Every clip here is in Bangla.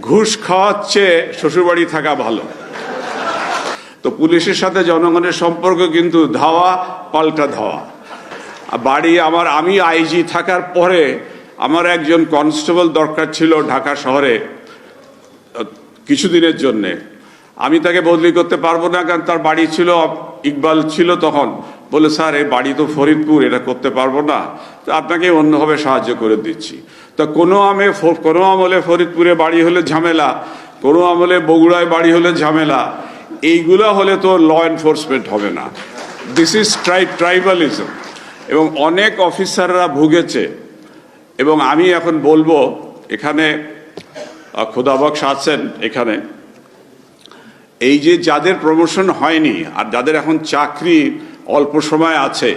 ঘুষ খাওয়ার চেয়ে শ্বশুরবাড়ি থাকা ভালো। তো পুলিশের সাথে জনগণের সম্পর্ক কিন্তু ধাওয়া, পাল্টা ধাওয়া। বাড়ি আমার, আমি আইজি থাকার পরে আমার একজন কনস্টেবল দরকার ছিল ঢাকা শহরে, কিছুদিনের জন্যে। আমি তাকে বদলি করতে পারব না, কারণ তার বাড়ি ছিল, ইকবাল ছিল তখন। বলে, স্যার, এই বাড়ি তো ফরিদপুর, এটা করতে পারব না। আপনাকে অন্যভাবে সাহায্য করে দিচ্ছি। তা কোনো আমে কোনো আমলে ফরিদপুরে বাড়ি হলে ঝামেলা, কোনো আমলে বগুড়ায় বাড়ি হলে ঝামেলা, এইগুলা হলে তো ল এনফোর্সমেন্ট হবে না। দিস ইজ ট্রাই ট্রাইবালিজম এবং অনেক অফিসাররা ভুগেছে। এবং আমি এখন বলব, এখানে খোদাবক্স আছেন এখানে। এই যে যাদের প্রমোশন হয়নি, আর যাদের এখন চাকরি অল্প সময় আছে,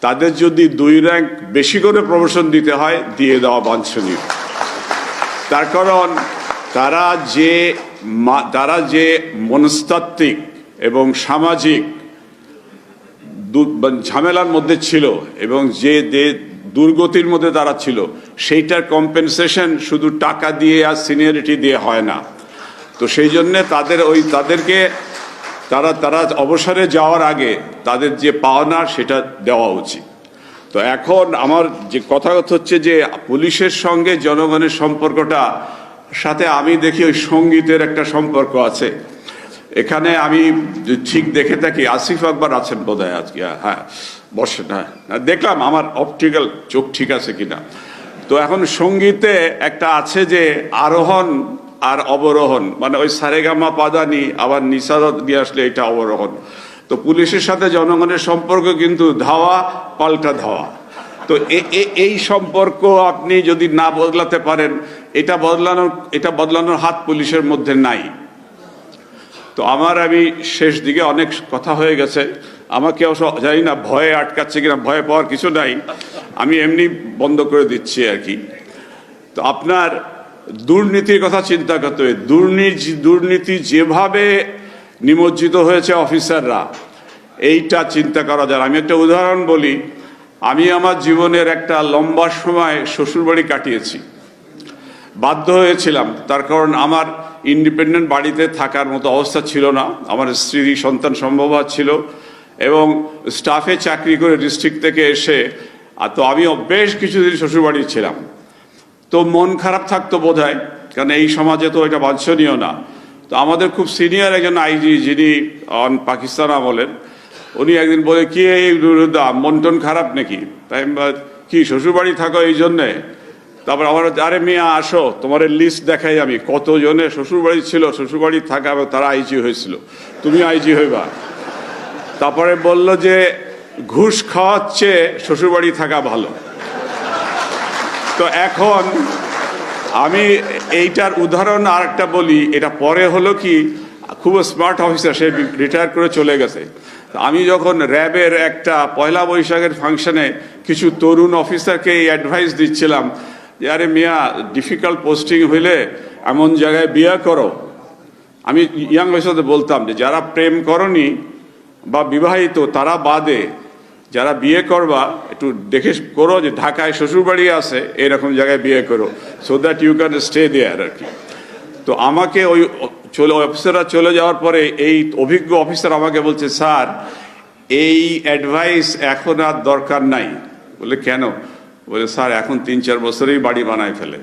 তাদের যদি দুই র্যাঙ্ক বেশি করে প্রমোশন দিতে হয়, দিয়ে দেওয়া বাঞ্ছনীয়। তার কারণ, তারা যে তারা যে মনস্তাত্ত্বিক এবং সামাজিক ঝামেলার মধ্যে ছিল এবং যে দুর্গতির মধ্যে তারা ছিল, সেইটার কম্পেনসেশন শুধু টাকা দিয়ে আর সিনিয়রিটি দিয়ে হয় না। তো সেই জন্যে তাদের ওই, তাদেরকে তারা তারা অবসরে যাওয়ার আগে তাদের যে পাওনা সেটা দেওয়া উচিত। তো এখন আমার যে কথা হচ্ছে যে পুলিশের সঙ্গে জনগণের সম্পর্কটা, সাথে আমি দেখি ওই সঙ্গীতের একটা সম্পর্ক আছে। এখানে আমি ঠিক দেখে থাকি, আসিফ আকবর আছেন বোধ হয় আজকে হ্যাঁ বসেন হ্যাঁ দেখলাম আমার অপটিক্যাল চোখ ঠিক আছে কিনা। তো এখন সঙ্গীতে একটা আছে যে আরোহণ আর অবরোহণ। মানে ওই সারেগামা পাদানি আবার নিসারত দিয়ে আসলে এটা অবরোহণ। তো পুলিশের সাথে জনগণের সম্পর্ক কিন্তু ধাওয়া, পাল্টা ধাওয়া। তো এই সম্পর্ক আপনি যদি না বদলাতে পারেন, এটা বদলানোর এটা বদলানোর হাত পুলিশের মধ্যে নাই। তো আমার আমি শেষ দিকে অনেক কথা হয়ে গেছে। আমাকে অবশ্য জানি না, ভয়ে আটকাচ্ছে কিনা, ভয়ে পাওয়ার কিছু নাই। আমি এমনি বন্ধ করে দিচ্ছি আর কি। তো আপনার দুর্নীতির কথা চিন্তা করতে হবে। দুর্নীতি দুর্নীতি যেভাবে নিমজ্জিত হয়েছে অফিসাররা, এইটা চিন্তা করা যায়। আমি একটা উদাহরণ বলি। আমি আমার জীবনের একটা লম্বা সময় শ্বশুরবাড়ি কাটিয়েছি। বাধ্য হয়েছিলাম। তার কারণ আমার ইন্ডিপেন্ডেন্ট বাড়িতে থাকার মতো অবস্থা ছিল না। আমার স্ত্রী, সন্তান সম্ভব ছিল এবং স্টাফে চাকরি করে ডিস্ট্রিক্ট থেকে এসে তো আমিও বেশ কিছুদিন শ্বশুরবাড়ি ছিলাম। তো মন খারাপ থাকতো বোধ হয় কারণ এই সমাজে তো এটা বাঞ্ছনীয় না। তো আমাদের খুব সিনিয়র একজন আইজি যিনি অন পাকিস্তান আমলের, উনি একদিন বলে, কি এই নুরুদ্দা মন টন খারাপ নাকি? তাই কি, শ্বশুরবাড়ি থাকো এই জন্যে? তারপর আমার আরে মিয়া, আসো, তোমার লিস্ট দেখাই আমি, কতজনে শ্বশুরবাড়ি ছিল, শ্বশুরবাড়ি থাকা এবং তারা আইজি হয়েছিল, তুমি আইজি হইবা? তারপরে বলল যে, ঘুষ খাওয়ার চেয়ে শ্বশুরবাড়ি থাকা ভালো। তো এখন আমি এইটার উদাহরণ আর একটা বলি, এটা পরে হলো কি, খুব স্মার্ট অফিসার সে রিটায়ার করে চলে গেছে। আমি যখন র্যাবের একটা পয়লা বৈশাখের ফাংশনে কিছু তরুণ অফিসারকে এই অ্যাডভাইস দিচ্ছিলাম, যে আরে মিয়া ডিফিকাল্ট পোস্টিং হইলে এমন জায়গায় বিয়ে করো। আমি ইয়াং বয়সে বলতাম যে, যারা প্রেম করনি বা বিবাহিত, তারা বাদে। যারা বিয়ে করবা, একটু দেখে করো যে ঢাকায় শ্বশুরবাড়ি আছে, এরকম জায়গায় বিয়ে করো so that you can stay there আর কি। তো আমাকে ওই চলে, অফিসাররা চলে যাওয়ার পরে এই অভিজ্ঞ অফিসার আমাকে বলছে, স্যার, এই অ্যাডভাইস এখন আর দরকার নাই। বলে, কেন? বলে, স্যার, এখন তিন চার বছরেই বাড়ি বানায় ফেলে।